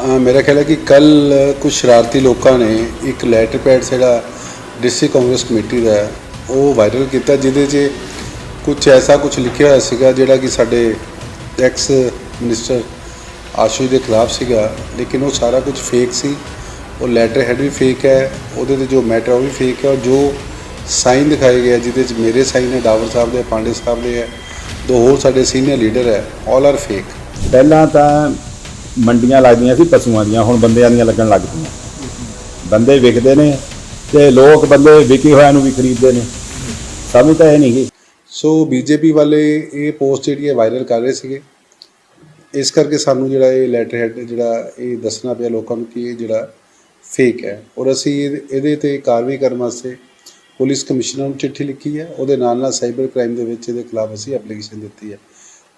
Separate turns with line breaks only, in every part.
ਮੇਰਾ ਖਿਆਲ ਹੈ ਕਿ ਕੱਲ ਕੁਝ ਸ਼ਰਾਰਤੀ ਲੋਕਾਂ ਨੇ ਇੱਕ ਲੈਟਰ ਪੈਡ ਜਿਹੜਾ ਡਿਸਟ੍ਰਿਕਟ ਕਾਂਗਰਸ ਕਮੇਟੀ ਦਾ ਉਹ ਵਾਇਰਲ ਕੀਤਾ, ਜਿਹਦੇ 'ਚ ਕੁਝ ਐਸਾ ਕੁਝ ਲਿਖਿਆ ਹੋਇਆ ਸੀਗਾ, ਜਿਹੜਾ ਕਿ ਸਾਡੇ ਐਕਸ ਮਿਨਿਸਟਰ ਆਸ਼ੂ ਦੇ ਖਿਲਾਫ ਸੀਗਾ, ਲੇਕਿਨ ਉਹ ਸਾਰਾ ਕੁਝ ਫੇਕ ਸੀ। ਉਹ ਲੈਟਰ ਹੈਡ ਵੀ ਫੇਕ ਹੈ, ਉਹਦੇ ਤੇ ਜੋ ਮੈਟਰ ਉਹ ਵੀ ਫੇਕ ਹੈ, ਔਰ ਜੋ ਸਾਈਨ ਦਿਖਾਏ ਗਏ ਜਿਹਦੇ 'ਚ ਮੇਰੇ ਸਾਈਨ ਹੈ ਡਾਵਰ ਸਾਹਿਬ ਦੇ, ਪਾਂਡੇ ਸਾਹਿਬ ਦੇ ਹੈ, ਦੋ ਹੋਰ ਸਾਡੇ ਸੀਨੀਅਰ ਲੀਡਰ ਹੈ ਆਲ ਆਰ ਫੇਕ
ਪਹਿਲਾਂ ਤਾਂ ਮੰਡੀਆਂ ਲੱਗਦੀਆਂ ਸੀ ਪਸ਼ੂਆਂ ਦੀਆਂ, ਹੁਣ ਬੰਦਿਆਂ ਦੀਆਂ ਲੱਗਣ ਲੱਗ ਪਈਆਂ। ਬੰਦੇ ਵਿਕਦੇ ਨੇ ਤੇ ਲੋਕ ਬੰਦੇ ਵਿਕੇ ਹੋਇਆਂ ਨੂੰ ਵੀ ਖਰੀਦਦੇ ਨੇ। ਸਾਨੂੰ ਤਾਂ ਇਹ ਨਹੀਂ ਗੀ
ਸੋ ਬੀਜੇਪੀ ਵਾਲੇ ਇਹ ਪੋਸਟ ਜਿਹੜੀ ਹੈ ਵਾਇਰਲ ਕਰ ਰਹੇ ਸੀਗੇ। ਇਸ ਕਰਕੇ ਸਾਨੂੰ ਜਿਹੜਾ ਇਹ ਲੈਟਰ ਹੈਡ ਜਿਹੜਾ ਇਹ ਦੱਸਣਾ ਪਿਆ ਲੋਕਾਂ ਨੂੰ ਕਿ ਇਹ ਜਿਹੜਾ ਫੇਕ ਹੈ। ਔਰ ਅਸੀਂ ਇਹ- ਇਹਦੇ ਤੇ ਕਾਰਵਾਈ ਕਰਨ ਵਾਸਤੇ ਪੁਲਿਸ ਕਮਿਸ਼ਨਰ ਨੂੰ ਚਿੱਠੀ ਲਿਖੀ ਹੈ। ਉਹਦੇ ਨਾਲ ਨਾਲ ਸਾਈਬਰ ਕ੍ਰਾਈਮ ਦੇ ਵਿੱਚ ਇਹਦੇ ਖਿਲਾਫ ਅਸੀਂ ਐਪਲੀਕੇਸ਼ਨ ਦਿੱਤੀ ਹੈ।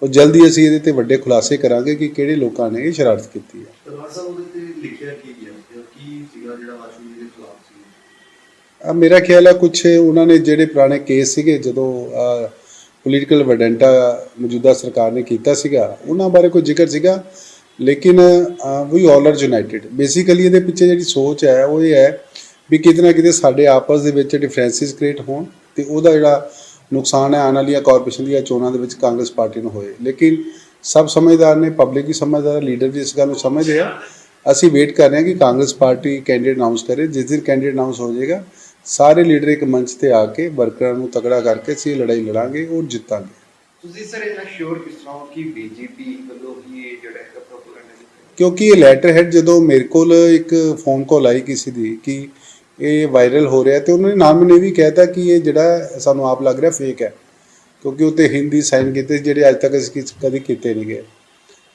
ਔਰ ਜਲਦੀ ਅਸੀਂ ਇਹਦੇ ਤੇ ਵੱਡੇ ਖੁਲਾਸੇ ਕਰਾਂਗੇ ਕਿ ਕਿਹੜੇ ਲੋਕਾਂ ਨੇ ਇਹ ਸ਼ਰਾਰਤ ਕੀਤੀ ਹੈ।
ਦਰਬਾਰ ਸਾਹਿਬ ਉਹਦੇ ਤੇ ਲਿਖਿਆ ਕੀ ਗਿਆ? ਸੀ ਕੀ ਸੀਗਾ ਜਿਹੜਾ ਆਸ਼ੂ ਜੀ ਦੇ ਖਿਲਾਫ ਸੀ?
ਅਹ ਮੇਰਾ ਖਿਆਲ ਹੈ ਕੁਝ ਉਹਨਾਂ ਨੇ ਜਿਹੜੇ ਪੁਰਾਣੇ ਕੇਸ ਸੀਗੇ ਜਦੋਂ ਪੋਲੀਟੀਕਲ ਵਡੈਂਟਾ ਮੌਜੂਦਾ ਸਰਕਾਰ ਨੇ ਕੀਤਾ ਸੀਗਾ ਉਹਨਾਂ ਬਾਰੇ ਕੋਈ ਜ਼ਿਕਰ ਸੀਗਾ? ਲੇਕਿਨ we all are united basically ਇਹਦੇ ਪਿੱਛੇ ਜਿਹੜੀ ਸੋਚ ਹੈ ਉਹ ਇਹ ਹੈ ਵੀ ਕਿਤੇ ਨਾ ਕਿਤੇ ਸਾਡੇ ਆਪਸ ਦੇ ਵਿੱਚ ਡਿਫਰੈਂਸਿਸ ਕ੍ਰੀਏਟ ਹੋਣ ਤੇ ਉਹਦਾ ਜਿਹੜਾ ਨੁਕਸਾਨ ਹੈ ਆਉਣ ਵਾਲੀਆਂ ਕਾਰਪੋਰੇਸ਼ਨ ਦੀਆਂ ਚੋਣਾਂ ਦੇ ਵਿੱਚ ਕਾਂਗਰਸ ਪਾਰਟੀ ਨੂੰ ਹੋਏ। ਲੇਕਿਨ ਸਭ ਸਮਝਦਾਰ ਨੇ ਪਬਲਿਕ ਵੀ ਸਮਝਦਾਰ ਲੀਡਰ ਵੀ ਇਸ ਗੱਲ ਨੂੰ ਸਮਝਦੇ ਆ ਅਸੀਂ ਵੇਟ ਕਰ ਰਹੇ ਹਾਂ ਕਿ ਕਾਂਗਰਸ ਪਾਰਟੀ ਕੈਂਡੀਡੇਟ ਅਨਾਉਂਸ ਕਰੇ। ਜਿਸ ਦਿਨ ਕੈਂਡੀਡੇਟ ਅਨਾਉਂਸ ਹੋ ਜਾਏਗਾ ਸਾਰੇ ਲੀਡਰ ਇੱਕ ਮੰਚ ਤੇ ਆ ਕੇ ਵਰਕਰਾਂ ਨੂੰ ਤਕੜਾ ਕਰਕੇ ਅਸੀਂ ਇਹ ਲੜਾਈ ਲੜਾਂਗੇ ਔਰ ਜਿੱਤਾਂਗੇ।
ਤੁਸੀਂ ਸਰ ਇਹਨਾਂ ਸ਼ੋਰ ਕਿਸ ਤਰ੍ਹਾਂ ਹੋ ਕਿ ਬੀਜੇਪੀ ਵੱਲੋਂ ਹੀ ਇਹ ਜਿਹੜਾ ਹੈਗਾ ਪ੍ਰੋਪਗੈਂਡਾ
ਕਿਉਂਕਿ ਇਹ ਲੈਟਰ ਹੈਡ ਜਦੋਂ ਮੇਰੇ ਕੋਲ ਇੱਕ ਫੋਨ ਕਾਲ ਆਈ ਕਿਸੇ ਦੀ ਕਿ ਇਹ ਵਾਇਰਲ ਹੋ ਰਿਹਾ ਤੇ ਉਹਨਾਂ ਨੇ ਨਾਮ ਨੇ ਇਹ ਵੀ ਕਹਿਤਾ ਕਿ ਇਹ ਜਿਹੜਾ ਸਾਨੂੰ ਆਪ ਲੱਗ ਰਿਹਾ ਫੇਕ ਹੈ, ਕਿਉਂਕਿ ਉੱਤੇ ਹਿੰਦੀ ਸਾਈਨ ਕੀਤੇ ਸੀ, ਜਿਹੜੇ ਅੱਜ ਤੱਕ ਅਸੀਂ ਕਿਸ- ਕੀਤੇ ਨਹੀਂ ਗਏ।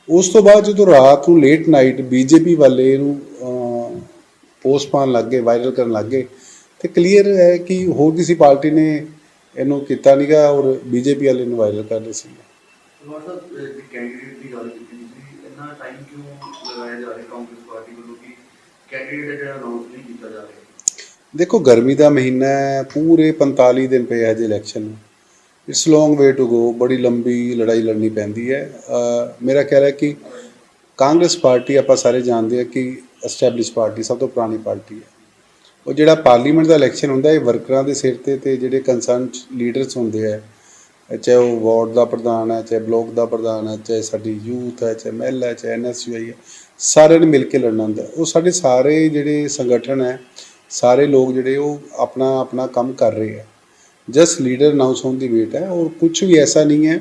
ਉਸ ਤੋਂ ਬਾਅਦ ਜਦੋਂ ਰਾਤ ਨੂੰ ਲੇਟ ਨਾਈਟ ਬੀਜੇਪੀ ਵਾਲੇ ਇਹਨੂੰ ਪੋਸਟ ਪਾਉਣ ਲੱਗ ਗਏ ਵਾਇਰਲ ਕਰਨ ਲੱਗ ਗਏ, ਤੇ ਕਲੀਅਰ ਹੈ ਕਿ ਹੋਰ ਕਿਸੇ ਪਾਰਟੀ ਨੇ ਇਹਨੂੰ ਕੀਤਾ ਨਹੀਂਗਾ ਔਰ ਬੀਜੇਪੀ ਵਾਲੇ ਨੂੰ ਵਾਇਰਲ ਕਰ ਰਹੇ ਸੀ।
ਕੈਂਡੀਡੇਟ ਦੀ ਗੱਲ ਕੀਤੀ ਸੀ, ਇੰਨਾ ਟਾਈਮ ਕਿਉਂ ਲਗਾਇਆ ਜਾ ਰਿਹਾ ਕਾਂਗਰਸ ਪਾਰਟੀ ਵੱਲੋਂ ਕਿ ਕੈਂਡੀਡੇਟ ਜਿਹੜਾ ਅਨਾਉਂਸ ਨਹੀਂ ਕੀਤਾ ਜਾ ਰਿਹਾ?
ਦੇਖੋ ਗਰਮੀ ਦਾ ਮਹੀਨਾ ਹੈ ਪੂਰੇ 45 ਦਿਨ ਪਏ ਅਜੇ ਇਲੈਕਸ਼ਨ ਨੂੰ। It's long way to go ਬੜੀ ਲੰਬੀ ਲੜਾਈ ਲੜਨੀ ਪੈਂਦੀ ਹੈ। ਅ, ਮੇਰਾ ਖਿਆਲ ਹੈ ਕਿ ਕਾਂਗਰਸ ਪਾਰਟੀ ਆਪਾਂ ਸਾਰੇ ਜਾਣਦੇ ਹਾਂ ਕਿ ਐਸਟੈਬਲਿਸ਼ ਪਾਰਟੀ ਸਭ ਤੋਂ ਪੁਰਾਣੀ ਪਾਰਟੀ ਹੈ। ਉਹ ਜਿਹੜਾ ਪਾਰਲੀਮੈਂਟ ਦਾ ਇਲੈਕਸ਼ਨ ਹੁੰਦਾ ਇਹ ਵਰਕਰਾਂ ਦੇ ਸਿਰ ਤੇ ਤੇ ਜਿਹੜੇ ਕੰਸਰਨ ਲੀਡਰਸ ਹੁੰਦੇ ਆ ਚਾਹੇ ਉਹ ਵਾਰਡ ਦਾ ਪ੍ਰਧਾਨ ਹੈ ਚਾਹੇ ਬਲਾਕ ਦਾ ਪ੍ਰਧਾਨ ਹੈ ਚਾਹੇ ਸਾਡੀ ਯੂਥ ਹੈ ਚਾਹੇ ਮਹਿਲਾ ਹੈ ਚਾਹੇ ਐਨਐਸਯੂਆਈ ਹੈ ਸਾਰਿਆਂ ਨੇ ਮਿਲ ਕੇ ਲੜਨਾ ਹੁੰਦਾ। ਹੈ। ਉਹ ਸਾਡੇ ਸਾਰੇ ਜਿਹੜੇ ਸੰਗਠਨ ਹੈ ਸਾਰੇ ਲੋਕ ਜਿਹੜੇ ਉਹ ਆਪਣਾ ਆਪਣਾ ਕੰਮ ਕਰ ਰਹੇ ਹੈ ਜਸਟ ਲੀਡਰ ਅਨਾਉਂਸ ਹੋਣ ਦੀ ਵੇਟ ਹੈ। ਔਰ ਕੁਝ ਵੀ ਐਸਾ ਨਹੀਂ ਹੈ।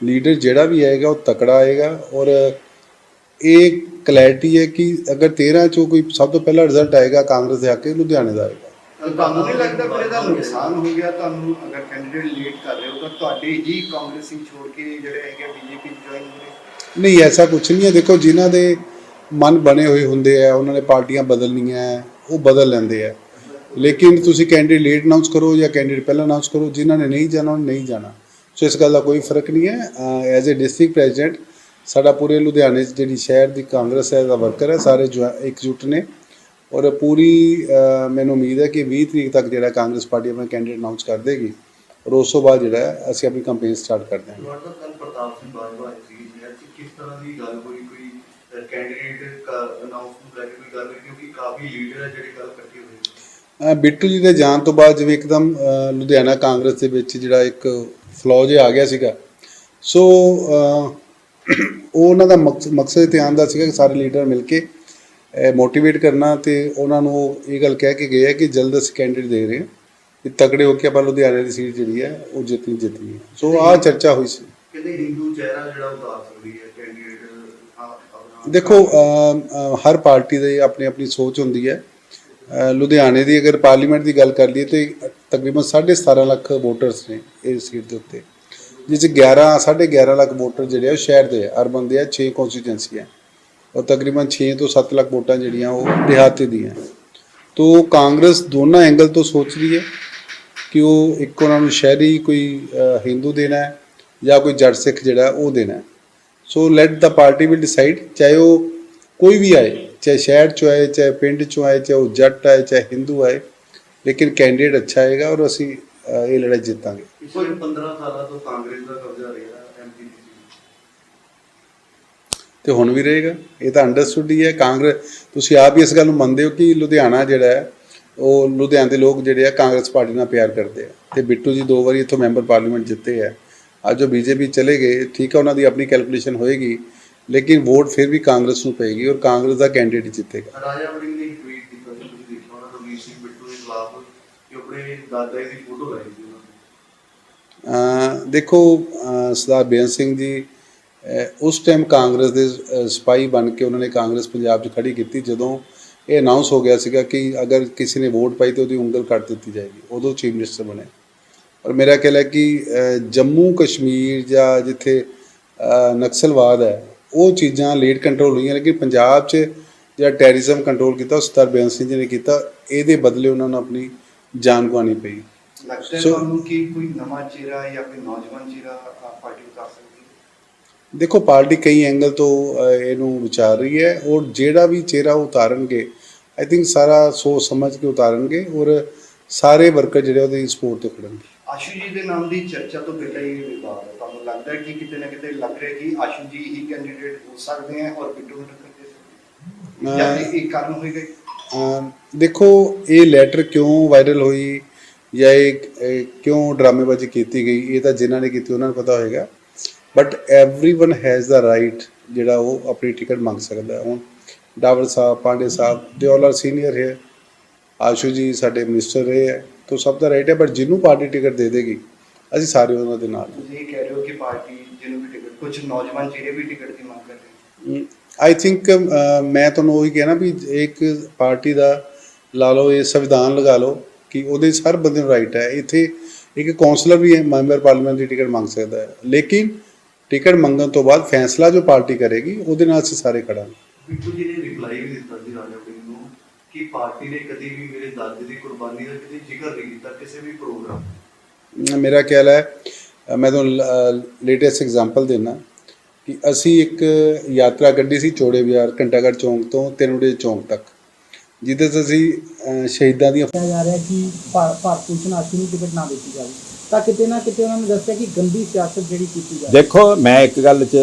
ਲੀਡਰ ਜਿਹੜਾ ਵੀ ਆਏਗਾ ਉਹ ਤਕੜਾ ਆਏਗਾ। ਔਰ ਇਹ ਕਲੈਰਿਟੀ ਹੈ ਕਿ ਅਗਰ 13 ਚੋਂ ਕੋਈ ਸਭ ਤੋਂ ਪਹਿਲਾ ਰਿਜ਼ਲਟ ਆਏਗਾ ਕਾਂਗਰਸ ਦੇ ਹੱਕ 'ਚ, ਲੁਧਿਆਣੇ ਦਾ ਆਏਗਾ।
ਤੁਹਾਨੂੰ ਨਹੀਂ ਲੱਗਦਾ ਫਿਰ ਇਹਦਾ ਨੁਕਸਾਨ ਹੋ ਗਿਆ ਤੁਹਾਨੂੰ ਅਗਰ ਕੈਂਡੀਡੇਟ ਲੇਟ ਕਰ ਰਹੇ ਹੋ ਤਾਂ ਤੁਹਾਡੇ ਹੀ ਕਾਂਗਰਸੀ ਛੋੜ ਕੇ ਜਿਹੜੇ ਹੈਗੇ ਬੀਜੇਪੀ ਜੁਆਇਨ ਹੋ ਰਹੇ
ਨਹੀਂ ਐਸਾ ਕੁਝ ਨਹੀਂ ਹੈ। ਦੇਖੋ ਜਿਨ੍ਹਾਂ ਦੇ ਮਨ ਬਣੇ ਹੋਏ ਹੁੰਦੇ ਆ ਉਹਨਾਂ ਨੇ ਪਾਰਟੀਆਂ ਬਦਲਣੀਆਂ ਹੈ, ਉਹ ਬਦਲ ਲੈਂਦੇ ਆ। ਲੇਕਿਨ ਤੁਸੀਂ ਕੈਂਡੀਡੇਟ ਲੇਟ ਅਨਾਉਂਸ ਕਰੋ ਜਾਂ ਕੈਂਡੀਡੇਟ ਪਹਿਲਾਂ ਅਨਾਉਂਸ ਕਰੋ, ਜਿਨ੍ਹਾਂ ਨੇ ਨਹੀਂ ਜਾਣਾ, ਉਹਨਾਂ ਨਹੀਂ ਜਾਣਾ। ਸੋ ਇਸ ਗੱਲ ਦਾ ਕੋਈ ਫ਼ਰਕ ਨਹੀਂ ਹੈ। ਐਜ਼ ਅ ਡਿਸਟ੍ਰਿਕਟ ਪ੍ਰੈਜ਼ੀਡੈਂਟ ਸਾਡਾ ਪੂਰੇ ਲੁਧਿਆਣੇ 'ਚ ਜਿਹੜੀ ਸ਼ਹਿਰ ਦੀ ਕਾਂਗਰਸ ਹੈ, ਦਾ ਵਰਕਰ ਹੈ, ਸਾਰੇ ਜੁਆ- ਇਕਜੁੱਟ ਨੇ। ਔਰ ਪੂਰੀ ਮੈਨੂੰ ਉਮੀਦ ਹੈ ਕਿ 20 ਤਰੀਕ ਤੱਕ ਜਿਹੜਾ ਕਾਂਗਰਸ ਪਾਰਟੀ ਆਪਣਾ ਕੈਂਡੀਡੇਟ ਅਨਾਉਂਸ ਕਰ ਦੇਗੀ, ਔਰ ਉਸ ਤੋਂ ਬਾਅਦ ਜਿਹੜਾ ਅਸੀਂ ਆਪਣੀ ਕੰਪੇਨ ਸਟਾਰਟ ਕਰ ਦਿਆਂਗੇ।
ਤਰ੍ਹਾਂ ਦੀ ਗੱਲ ਹੋਈ ਕੋਈ ਕੈਂਡੀਡੇਟ ਅਨਾਉਂਸ ਨੂੰ ਲੈ ਕੇ ਕੋਈ ਗੱਲ ਹੋਈ ਕਿਉਂਕਿ ਕਾਫੀ ਲੀਡਰ ਹੈ ਜਿਹੜੇ ਕੱਲ ਇਕੱਠੇ ਹੋਏ
ਬਿੱਟੂ ਜੀ ਦੇ ਜਾਣ ਤੋਂ ਬਾਅਦ ਜਿਵੇਂ ਇੱਕਦਮ ਲੁਧਿਆਣਾ ਕਾਂਗਰਸ ਦੇ ਵਿੱਚ ਜਿਹੜਾ ਇੱਕ ਫਲੋ ਜਿਹਾ ਆ ਗਿਆ ਸੀਗਾ। ਸੋ ਉਹ ਉਹਨਾਂ ਦਾ ਮਕਸ- ਮਕਸਦ ਧਿਆਨ ਦਾ ਸੀਗਾ ਕਿ ਸਾਰੇ ਲੀਡਰ ਮਿਲ ਕੇ ਮੋਟੀਵੇਟ ਕਰਨਾ ਤੇ ਉਹਨਾਂ ਨੂੰ ਇਹ ਗੱਲ ਕਹਿ ਕੇ ਗਏ ਆ ਕਿ ਜਲਦ ਅਸੀਂ ਕੈਂਡੀਡੇਟ ਦੇ ਰਹੇ ਹਾਂ। ਕਿ ਤਕੜੇ ਹੋ ਕੇ ਆਪਾਂ ਲੁਧਿਆਣੇ ਦੀ ਸੀਟ ਜਿਹੜੀ ਹੈ ਉਹ ਜਿੱਤਣੀ ਜਿੱਤਣੀ ਹੈ ਸੋ ਆਹ ਚਰਚਾ ਹੋਈ ਸੀ।
ਕਹਿੰਦੇ ਹਿੰਦੂ ਚਿਹਰਾ ਜਿਹੜਾ ਉਤਾਰ ਸਕਦੀ ਹੈ।
ਦੇਖੋ ਹਰ ਪਾਰਟੀ ਦੇ ਆਪਣੀ ਆਪਣੀ ਸੋਚ ਹੁੰਦੀ ਹੈ। ਲੁਧਿਆਣੇ ਦੀ ਅਗਰ ਪਾਰਲੀਮੈਂਟ ਦੀ ਗੱਲ ਕਰ ਲਈਏ ਤੇ ਤਕਰੀਬਨ 17.5 ਲੱਖ ਵੋਟਰਸ ਨੇ ਇਸ ਸੀਟ ਦੇ ਉੱਤੇ। ਜਿਸ 'ਚ 11 11.5 ਲੱਖ ਵੋਟਰ ਜਿਹੜੇ ਆ ਉਹ ਸ਼ਹਿਰ ਦੇ ਆ, ਅਰਬਨ ਦੇ ਆ 6 ਕਨਸਟੀਟੈਂਸੀ ਹੈ ਔਰ ਤਕਰੀਬਨ 6 ਤੋਂ 7 ਲੱਖ ਵੋਟਾਂ ਜਿਹੜੀਆਂ ਉਹ ਦਿਹਾਤੀ ਦੀਆਂ। ਤੋ ਕਾਂਗਰਸ ਦੋਨਾਂ ਐਂਗਲ ਤੋਂ ਸੋਚ ਰਹੀ ਹੈ ਕਿ ਉਹ ਇੱਕ ਉਹਨਾਂ ਨੂੰ ਸ਼ਹਿਰੀ ਕੋਈ ਹਿੰਦੂ ਦੇਣਾ ਹੈ ਜਾਂ ਕੋਈ ਜੱਟ ਸਿੱਖ ਜਿਹੜਾ ਉਹ ਦੇਣਾ ਹੈ। So let the party will decide ਚਾਹੇ ਉਹ ਕੋਈ ਵੀ ਆਏ ਚਾਹੇ ਸ਼ਹਿਰ ਚੋਂ ਆਏ ਚਾਹੇ ਪਿੰਡ ਚੋਂ ਆਏ ਚਾਹੇ ਉਹ ਜੱਟ ਆਏ ਚਾਹੇ ਹਿੰਦੂ ਆਏ ਲੇਕਿਨ ਕੈਂਡੀਡੇਟ ਅੱਛਾ ਆਏਗਾ ਔਰ ਅਸੀਂ ਇਹ ਲੜਾਈ ਜਿੱਤਾਂਗੇ
ਪਿਛਲੇ 15 ਸਾਲਾਂ ਤੋਂ ਕਾਂਗਰਸ ਦਾ ਕਬਜ਼ਾ ਰਿਹਾ
ਤੇ ਹੁਣ ਵੀ ਰਹੇਗਾ ਇਹ ਤਾਂ ਅੰਡਰਸਟੂਡ ਹੀ ਹੈ ਕਾਂਗਰਸ ਤੁਸੀਂ ਆਪ ਹੀ ਇਸ ਗੱਲ ਨੂੰ ਮੰਨਦੇ ਹੋ ਕਿ ਲੁਧਿਆਣਾ ਜਿਹੜਾ ਹੈ ਉਹ ਲੁਧਿਆਣੇ ਦੇ ਲੋਕ ਜਿਹੜੇ ਆ ਕਾਂਗਰਸ ਪਾਰਟੀ ਨਾਲ ਪਿਆਰ ਕਰਦੇ ਆ ਤੇ ਬਿੱਟੂ ਜੀ ਦੋ ਵਾਰੀ ਇੱਥੋਂ ਮੈਂਬਰ ਪਾਰਲੀਮੈਂਟ ਜਿੱਤੇ ਆ ਅੱਜ ਉਹ ਬੀਜੇਪੀ ਚਲੇ ਗਏ ਠੀਕ ਹੈ ਉਹਨਾਂ ਦੀ ਆਪਣੀ ਕੈਲਕੂਲੇਸ਼ਨ ਹੋਏਗੀ ਲੇਕਿਨ ਵੋਟ ਫਿਰ ਵੀ ਕਾਂਗਰਸ ਨੂੰ ਪਏਗੀ ਔਰ ਕਾਂਗਰਸ ਦਾ ਕੈਂਡੀਡੇਟ ਜਿੱਤੇਗਾ।
ਰਾਜਾ ਵੜਿੰਗ ਨੇ ਟਵੀਟ ਕੀਤਾ ਸੀ ਤੁਸੀਂ ਦੇਖਿਆ ਉਹਨਾਂ ਰਵੀਰ ਸਿੰਘ ਬਿੱਟੂ ਦੇ ਖਿਲਾਫ ਕਿ ਆਪਣੇ ਦਾਦਾ ਜੀ ਦੀ ਫੋਟੋ ਲਾਈ ਸੀ ਉਹਨਾਂ ਨੇ।
ਅਹ ਦੇਖੋ ਸਰਦਾਰ ਬੇਅੰਤ ਸਿੰਘ ਜੀ ਉਸ ਟਾਈਮ ਕਾਂਗਰਸ ਦੇ ਸਿਪਾਹੀ ਬਣ ਕੇ ਉਹਨਾਂ ਨੇ ਕਾਂਗਰਸ ਪੰਜਾਬ 'ਚ ਖੜੀ ਕੀਤੀ ਜਦੋਂ ਇਹ ਅਨਾਉਂਸ ਹੋ ਗਿਆ ਸੀਗਾ ਕਿ ਅਗਰ ਕਿਸੇ ਨੇ ਵੋਟ ਪਾਈ ਤੇ ਉਹਦੀ ਉਂਗਲ ਕੱਟ ਦਿੱਤੀ ਜਾਏਗੀ ਉਦੋਂ ਚੀਫ ਮਿਨਿਸਟਰ ਬਣੇ। ਔਰ ਮੇਰਾ ਖਿਆਲ ਹੈ ਕਿ ਜੰਮੂ ਕਸ਼ਮੀਰ ਜਾਂ ਜਿੱਥੇ ਨਕਸਲਵਾਦ ਹੈ ਉਹ ਚੀਜ਼ਾਂ ਲੇਟ ਕੰਟਰੋਲ ਹੋਈਆਂ ਲੇਕਿਨ ਪੰਜਾਬ 'ਚ ਜਿਹੜਾ ਟੈਰਰਿਜ਼ਮ ਕੰਟਰੋਲ ਕੀਤਾ ਸਰਦਾਰ ਬੇਅੰਤ ਸਿੰਘ ਜੀ ਨੇ ਕੀਤਾ ਇਹਦੇ ਬਦਲੇ ਉਹਨਾਂ ਨੂੰ ਆਪਣੀ ਜਾਨ ਗਵਾਉਣੀ ਪਈ।
ਲੱਗਦਾ ਹੈ
ਸੋ-
ਤੁਹਾਨੂੰ ਕਿ ਕੋਈ ਨਵਾਂ ਚਿਹਰਾ ਜਾਂ ਕੋਈ ਨੌਜਵਾਨ ਚਿਹਰਾ ਪਾਰਟੀ ਉਤਾਰ ਸਕਦੀ
ਦੇਖੋ ਪਾਰਟੀ ਕਈ ਐਂਗਲ ਤੋਂ ਇਹਨੂੰ ਵਿਚਾਰ ਰਹੀ ਹੈ ਔਰ ਜਿਹੜਾ ਵੀ ਚਿਹਰਾ ਉਤਾਰਨਗੇ ਆਈ ਥਿੰਕ ਸਾਰਾ ਸੋਚ ਸਮਝ ਕੇ ਉਤਾਰਨਗੇ ਔਰ ਸਾਰੇ ਵਰਕਰ ਜਿਹੜੇ ਉਹਦੀ ਸਪੋਰਟ ਤੇ ਖੜਨਗੇ। ਆਸ਼ੂ
ਆਸ਼ੂ ਜੀ ਦੇ ਨਾਮ ਦੀ ਚਰਚਾ ਤੋਂ ਪਹਿਲਾਂ ਹੀ ਵਿਵਾਦ ਹੈ ਤੁਹਾਨੂੰ ਲੱਗਦਾ ਹੈ ਕਿ ਕਿਤੇ ਨਾ ਕਿਤੇ ਲੱਗ ਰਿਹਾ ਕਿ ਆਸ਼ੂ ਜੀ ਹੀ ਕੈਂਡੀਡੇਟ ਹੋ ਸਕਦੇ ਹੈ ਔਰ ਬਿੱਟੂ ਨੂੰ ਟੱਕਰ ਦੇ ਸਕਦੇ ਹੈ ਜਾਂ
ਮੈਂ-
ਇਹ- ਇਹ ਕਾਰਨ ਹੋਏਗਾ
ਅਮ ਦੇਖੋ ਇਹ ਲੈਟਰ ਕਿਉਂ ਵਾਇਰਲ ਹੋਈ ਜਾਂ ਇਹ ਇਹ ਕਿਉਂ ਡਰਾਮੇਬਾਜ਼ੀ ਕੀਤੀ ਗਈ ਇਹ ਤਾਂ ਜਿਨ੍ਹਾਂ ਨੇ ਕੀਤੀ ਉਹਨਾਂ ਨੂੰ ਪਤਾ ਹੋਏਗਾ but everyone has the right ਜਿਹੜਾ ਉਹ ਆਪਣੀ ਟਿਕਟ ਮੰਗ ਸਕਦਾ ਹੈ ਹੁਣ ਡਾਵਰ ਸਾਹਿਬ ਪਾਂਡੇ ਸਾਹਿਬ ਦੇ ਆਲ ਆਰ ਸੀਨੀਅਰ ਹੈ ਆਸ਼ੂ ਜੀ ਸਾਡੇ ਮਿਨਿਸਟਰ ਰਹੇ ਹੈ ਤਾਂ ਸਭ ਦਾ ਰਾਈਟ ਹੈ ਬਟ ਜਿਹਨੂੰ ਪਾਰਟੀ ਟਿਕਟ ਦੇ ਦੇਗੀ ਅਸੀਂ ਸਾਰੇ ਉਹਨਾਂ ਦੇ ਨਾਲ।
ਤੁਸੀਂ ਇਹ ਕਹਿ ਰਹੇ ਹੋ ਕਿ ਪਾਰਟੀ ਜਿਹਨੂੰ ਵੀ ਟਿਕਟ ਕੁਝ ਨੌਜਵਾਨ ਚਿਹਰੇ ਵੀ ਟਿਕਟ ਦੀ ਮੰਗ ਕਰ ਰਹੇ
ਆਈ ਥਿੰਕ ਮੈਂ ਤੁਹਾਨੂੰ ਉਹੀ ਕਹਿਣਾ ਵੀ ਇੱਕ ਪਾਰਟੀ ਦਾ ਲਾ ਲਓ ਇਹ ਸੰਵਿਧਾਨ ਲਗਾ ਲਓ ਕਿ ਉਹਦੇ ਹਰ ਬੰਦੇ ਨੂੰ ਰਾਈਟ ਹੈ। ਇੱਥੇ ਇੱਕ ਕਾਉਂਸਲਰ ਵੀ ਹੈ ਮੈਂਬਰ ਪਾਰਲੀਮੈਂਟ ਦੀ ਟਿਕਟ ਮੰਗ ਸਕਦਾ ਹੈ। ਲੇਕਿਨ ਟਿਕਟ ਮੰਗਣ ਤੋਂ ਬਾਅਦ ਫੈਸਲਾ ਜੋ ਪਾਰਟੀ ਕਰੇਗੀ ਉਹਦੇ ਨਾਲ ਅਸੀਂ ਸਾਰੇ ਖੜਾਂਗੇ।
ਬਿੱਟੂ ਜੀ ਨੇ ਰਿਪਲਾਈ ਵੀ ਦਿੱਤਾ ਸੀ ਰਾਜਾ ਕਿ ਪਾਰਟੀ ਨੇ ਕਦੀ ਵੀ ਮੇਰੇ ਦਾਦੇ ਦੀ ਕੁਰਬਾਨੀ ਦਾ ਕਦੀ ਜ਼ਿਕਰ ਨਹੀਂ ਕੀਤਾ ਕਿਸੇ ਵੀ ਪ੍ਰੋਗਰਾਮ
ਮੇਰਾ ਖਿਆਲ ਹੈ ਮੈਂ ਤੁਹਾਨੂੰ ਲੇਟੈਸਟ ਐਗਜ਼ਾਮਪਲ ਦੇਣਾ ਕਿ ਅਸੀਂ ਇੱਕ ਯਾਤਰਾ ਕੱਢੀ ਸੀ ਚੋੜੇ ਬਾਜ਼ਾਰ ਘੰਟਾਗੜ੍ਹ ਚੌਂਕ ਤੋਂ ਤਿੰਨੁੜੇ ਚੌਂਕ ਤੱਕ ਜਿਹਦੇ 'ਚ ਅਸੀਂ ਸ਼ਹੀਦਾਂ ਦੀਆਂ
ਕਿਹਾ ਜਾ ਰਿਹਾ ਕਿ ਭਾਰਤ ਭੂਸ਼ਣ ਆਸ਼ੂ ਨੂੰ ਟਿਕਟ ਨਾ ਦਿੱਤੀ ਜਾਵੇ। ਤਾਂ ਕਿਤੇ ਨਾ ਕਿਤੇ ਉਹਨਾਂ ਨੇ ਦੱਸਿਆ ਕਿ ਗੰਦੀ ਸਿਆਸਤ ਜਿਹੜੀ ਕੀਤੀ ਜਾ
ਦੇਖੋ ਮੈਂ ਇੱਕ ਗੱਲ 'ਚ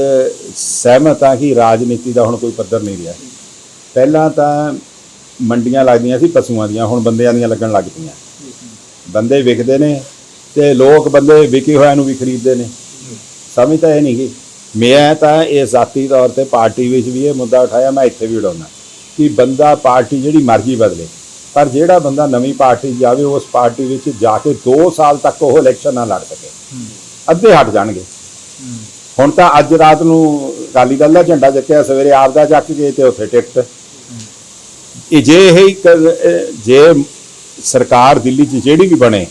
ਸਹਿਮਤ ਹਾਂ ਕਿ ਰਾਜਨੀਤੀ ਦਾ ਹੁਣ ਕੋਈ ਪੱਧਰ ਨਹੀਂ ਰਿਹਾ। ਪਹਿਲਾਂ ਤਾਂ ਮੰਡੀਆਂ ਲੱਗਦੀਆਂ ਸੀ ਪਸ਼ੂਆਂ ਦੀਆਂ, ਹੁਣ ਬੰਦਿਆਂ ਦੀਆਂ ਲੱਗਣ ਲੱਗ ਪਈਆਂ। ਬੰਦੇ ਵਿਕਦੇ ਨੇ ਤੇ ਲੋਕ ਬੰਦੇ ਵਿਕੇ ਹੋਇਆਂ ਨੂੰ ਵੀ ਖਰੀਦਦੇ ਨੇ। ਸਮਝ ਤਾਂ ਇਹ ਨਹੀਂ ਕਿ ਮੈਂ ਤਾਂ ਇਹ ਜ਼ਾਤੀ ਤੌਰ ਤੇ ਪਾਰਟੀ ਵਿੱਚ ਵੀ ਇਹ ਮੁੱਦਾ ਉਠਾਇਆ, ਮੈਂ ਇੱਥੇ ਵੀ ਉਡਾਉਣਾ ਕਿ ਬੰਦਾ ਪਾਰਟੀ ਜਿਹੜੀ ਮਰਜ਼ੀ ਬਦਲੇ, ਪਰ ਜਿਹੜਾ ਬੰਦਾ ਨਵੀਂ ਪਾਰਟੀ 'ਚ ਜਾਵੇ, ਉਸ ਪਾਰਟੀ ਵਿੱਚ ਜਾ ਕੇ 2 ਸਾਲ ਤੱਕ ਉਹ ਇਲੈਕਸ਼ਨ ਨਾ ਲੜ ਸਕੇ। ਅੱਧੇ ਹਟ ਜਾਣਗੇ। ਹੁਣ ਤਾਂ ਅੱਜ ਰਾਤ ਨੂੰ ਅਕਾਲੀ ਦਲ ਦਾ ਝੰਡਾ ਚੱਕਿਆ, ਸਵੇਰੇ ਆਪ ਦਾ ਚੱਕ ਕੇ ਤੇ ਉੱਥੇ ਟਿਕਟ। ਇਹ ਜੇ ਇਹ ਜੇ ਸਰਕਾਰ ਦਿੱਲੀ 'ਚ ਜਿਹੜੀ ਵੀ ਬਣੇ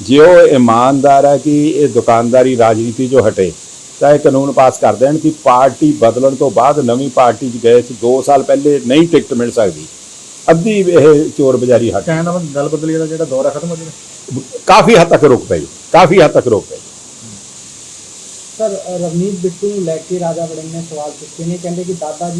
ਜੇ ਉਹ ਇਮਾਨਦਾਰ ਹੈ ਕਿ ਇਹ ਦੁਕਾਨਦਾਰੀ ਰਾਜਨੀਤੀ ਜੋ ਹਟੇ ਤਾਂ ਇਹ ਕਾਨੂੰਨ ਪਾਸ ਕਰ ਦੇਣ ਕਿ ਪਾਰਟੀ ਬਦਲਣ ਤੋਂ ਬਾਅਦ ਨਵੀਂ ਪਾਰਟੀ 'ਚ ਗਏ ਸੀ 2 ਸਾਲ ਪਹਿਲੇ ਨਹੀਂ ਟਿਕਟ ਮਿਲ ਸਕਦੀ। ਅੱਧੀ ਇਹ ਚੋਰ ਬਜ਼ਾਰੀ ਹਟ
ਕਹਿਣ ਦਾ ਮਤਲਬ ਗੱਲ ਬਦਲੀ ਦਾ ਜਿਹੜਾ ਦੌਰ ਖਤਮ ਹੋ ਜਾਵੇ।
ਕਾਫੀ ਹੱਦ ਤੱਕ ਰੁਕ ਪਈ ਕਾਫੀ ਹੱਦ ਤੱਕ ਰੁਕ ਪਈ।
ਸਰ ਰਵਨੀਤ ਬਿੱਟੂ ਨੂੰ ਲੈ ਕੇ ਰਾਜਾ ਵੜਿੰਗ ਨੇ ਸਵਾਲ ਚੁੱਕੇ ਨੇ ਕਹਿੰਦੇ ਕਿ ਦਾਦਾ ਜੀ